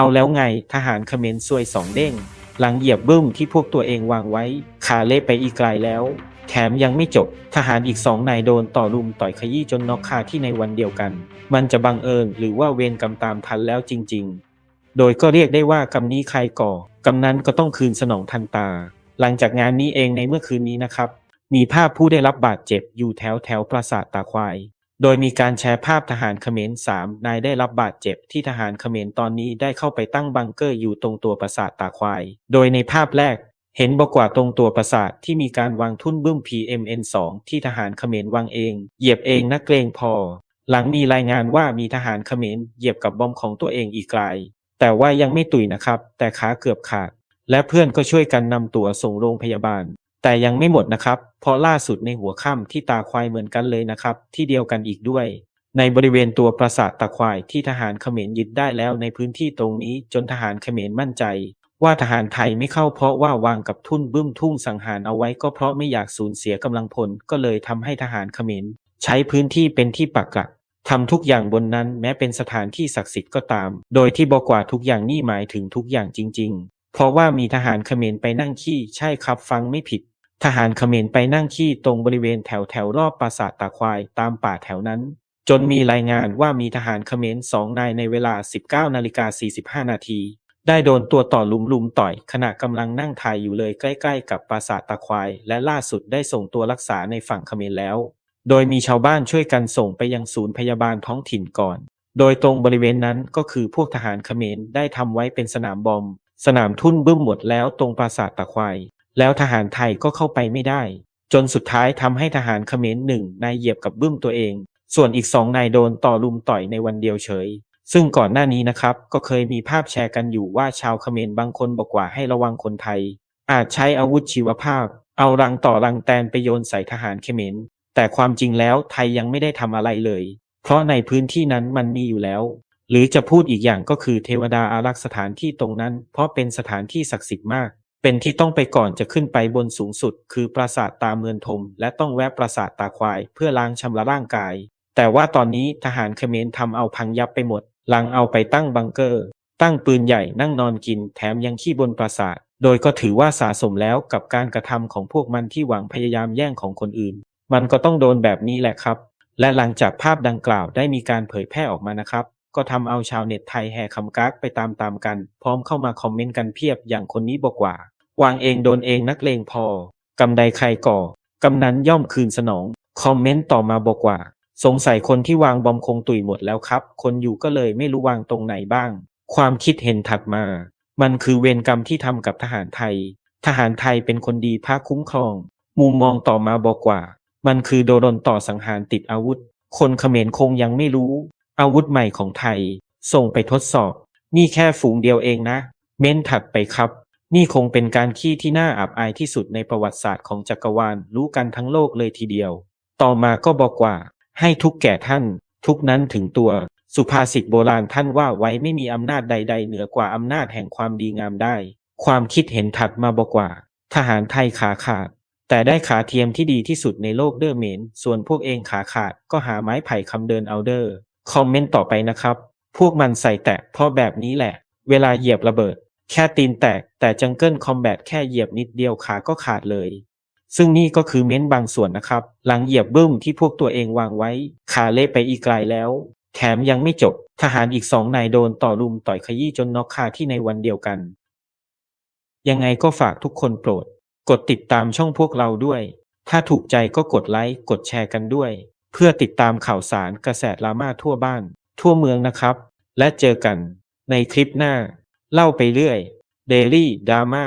เอาแล้วไงทหารเขมรซวยสองเด้ง หลังเหยียบบึ้มที่พวกตัวเองวางไว้ ขาเละไปอีกไกลแล้ว แถมยังไม่จบ ทหารอีกสองนายโดนต่อรุมต่อยขยี้จนน็อกคาที่ในวันเดียวกัน มันจะบังเอิญหรือว่าเวรกรรมตามทันแล้วจริง ๆ โดยก็เรียกได้ว่ากรรมนี้ใครก่อกรรมนั้นก็ต้องคืนสนองทันตา หลังจากงานนี้เองในเมื่อคืนนี้นะครับ มีภาพผู้ได้รับบาดเจ็บอยู่แถวแถวปราสาทตาควาย โดยมีการแชร์ภาพทหารเขมรสามนายได้รับบาดเจ็บที่ทหารเขมรตอนนี้ได้เข้าไปตั้งบังเกอร์อยู่ตรงตัวปราสาทตาควาย โดยในภาพแรกเห็นบอกว่าตรงตัวปราสาทที่มีการวางทุ่นบึ้ม PMN2 ที่ทหารเขมรวางเอง เหยียบเองนักเกรงพอ หลังมีรายงานว่ามีทหารเขมรเหยียบกับบอมของตัวเองอีกไกลแต่ว่ายังไม่ตุยนะครับ แต่ขาเกือบขาด และเพื่อนก็ช่วยกันนำตัวส่งโรงพยาบาล แต่ยังไม่หมดนะครับเพราะล่าสุดในหัวค่ำที่ตาควายเหมือนกันเลยนะครับ ที่เดียวกันอีกด้วย ในบริเวณตัวปราสาทตาควายที่ทหารเขมรยึดได้แล้วในพื้นที่ตรงนี้จนทหารเขมรมั่นใจ ว่าทหารไทยไม่เข้าเพราะว่าวางกับทุ่นบึ้มทุ่งสังหารเอาไว้ก็เพราะไม่อยากสูญเสียกำลังพลก็เลยทำให้ทหารเขมรใช้พื้นที่เป็นที่ปักหลักทำทุกอย่างบนนั้นแม้เป็นสถานที่ศักดิ์สิทธิ์ก็ตาม โดยที่บอกว่าทุกอย่างนี่หมายถึงทุกอย่างจริง ๆ เพราะว่ามีทหารเขมรไปนั่งขี้ใช่ครับฟังไม่ผิด ทหารเขมรไปนั่งขี้ตรงบริเวณแถวแถวรอบปราสาทตาควายตามป่าแถวนั้น จนมีรายงานว่ามีทหารเขมรสองนายในเวลา 19นาฬิกา45 นาที ได้โดนตัวต่อลุมลุมต่อย ขณะกำลังนั่งถ่ายอยู่เลยใกล้ ๆ กับปราสาทตาควาย และล่าสุดได้ส่งตัวรักษาในฝั่งเขมรแล้ว โดยมีชาวบ้านช่วยกันส่งไปยังศูนย์พยาบาลท้องถิ่นก่อน โดยตรงบริเวณนั้นก็คือพวกทหารเขมรได้ทำไว้เป็นสนามบอม สนามทุ่นบึ้มหมดแล้วตรงปราสาทตาควาย แล้วทหารไทยก็เข้าไปไม่ได้ จนสุดท้ายทำให้ทหารเขมรหนึ่งนายเหยียบกับบึ้มตัวเอง ส่วนอีกสองนายโดนต่อลุมต่อยในวันเดียวเฉย ซึ่งก่อนหน้านี้นะครับ ก็เคยมีภาพแชร์กันอยู่ว่าชาวเขมรบางคนบอกว่าให้ระวังคนไทย อาจใช้อาวุธชีวภาพ เอารังต่อรังแตนไปโยนใส่ทหารเขมรแต่ความจริงแล้วไทยยังไม่ได้ทำอะไรเลย เพราะในพื้นที่นั้นมันมีอยู่แล้ว หรือจะพูดอีกอย่างก็คือเทวดาอารักษ์สถานที่ตรงนั้น เพราะเป็นสถานที่ศักดิ์สิทธิ์มาก เป็นที่ต้องไปก่อนจะขึ้นไปบนสูงสุด คือปราสาทตาเมือนทม และต้องแวะปราสาทตาควาย เพื่อล้างชำระร่างกาย แต่ว่าตอนนี้ทหารเขมรทำเอาพังยับไปหมดหลังเอาไปตั้งบังเกอร์ ตั้งปืนใหญ่นั่งนอนกินแถมยังขี้บนปราสาท โดยก็ถือว่าสะสมแล้วกับการกระทำของพวกมันที่หวังพยายามแย่งของคนอื่น มันก็ต้องโดนแบบนี้แหละครับ และหลังจากภาพดังกล่าวได้มีการเผยแพร่ออกมานะครับ ก็ทำเอาชาวเน็ตไทยแห่คำกักไปตามๆกัน พร้อมเข้ามาคอมเมนต์กันเพียบอย่างคนนี้บอกว่า วางเองโดนเองนักเลงพอกำใดใครก่อกำนั้นย่อมคืนสนอง คอมเมนต์ต่อมาบอกว่า สงสัยคนที่วางบอมคงตุยหมดแล้วครับ คนอยู่ก็เลยไม่รู้วางตรงไหนบ้าง ความคิดเห็นถัดมา มันคือเวรกรรมที่ทำกับทหารไทย ทหารไทยเป็นคนดีพาคุ้มครอง มุมมองต่อมาบอกว่า มันคือโดนต่อสังหารติดอาวุธ คนเขมรคงยังไม่รู้ อาวุธใหม่ของไทย ส่งไปทดสอบ นี่แค่ฝูงเดียวเองนะ เม้นถัดไปครับ นี่คงเป็นการขี้ที่น่าอับอายที่สุดในประวัติศาสตร์ของจักรวาลรู้กันทั้งโลกเลยทีเดียว ต่อมาก็บอกว่า ให้ทุกแก่ท่าน ทุกนั้นถึงตัว สุภาษิตโบราณท่านว่าไว้ไม่มีอำนาจใด ๆ เหนือกว่าอำนาจแห่งความดีงามได้ ความคิดเห็นถัดมาบอกว่า ทหารไทยขาขาดแต่ได้ขาเทียมที่ดีที่สุดในโลกเด้อเมน ส่วนพวกเองขาขาดก็หาไม้ไผ่คำเดินเอาเดอร์ คอมเมนต์ต่อไปนะครับ พวกมันใส่แตะเพราะแบบนี้แหละ เวลาเหยียบระเบิด แค่ตีนแตก แต่จังเกิลคอมแบทแค่เหยียบนิดเดียวขาก็ขาดเลย ซึ่งนี่ก็คือเม้นต์บางส่วนนะครับ หลังเหยียบบึ้มที่พวกตัวเองวางไว้ ขาเละไปอีกไกลแล้ว แถมยังไม่จบ ทหารอีกสองนายโดนต่อรุมต่อยขยี้จนน็อกคาที่ในวันเดียวกัน ยังไงก็ฝากทุกคนโปรด กดติดตามช่องพวกเราด้วย ถ้าถูกใจก็กดไลค์กดแชร์กันด้วย พื่อติดตามข่าวสารกระแสดราม่าทั่วบ้าน ทั่วเมืองนะครับ และเจอกันในคลิปหน้า เล่าไปเรื่อย Daily Drama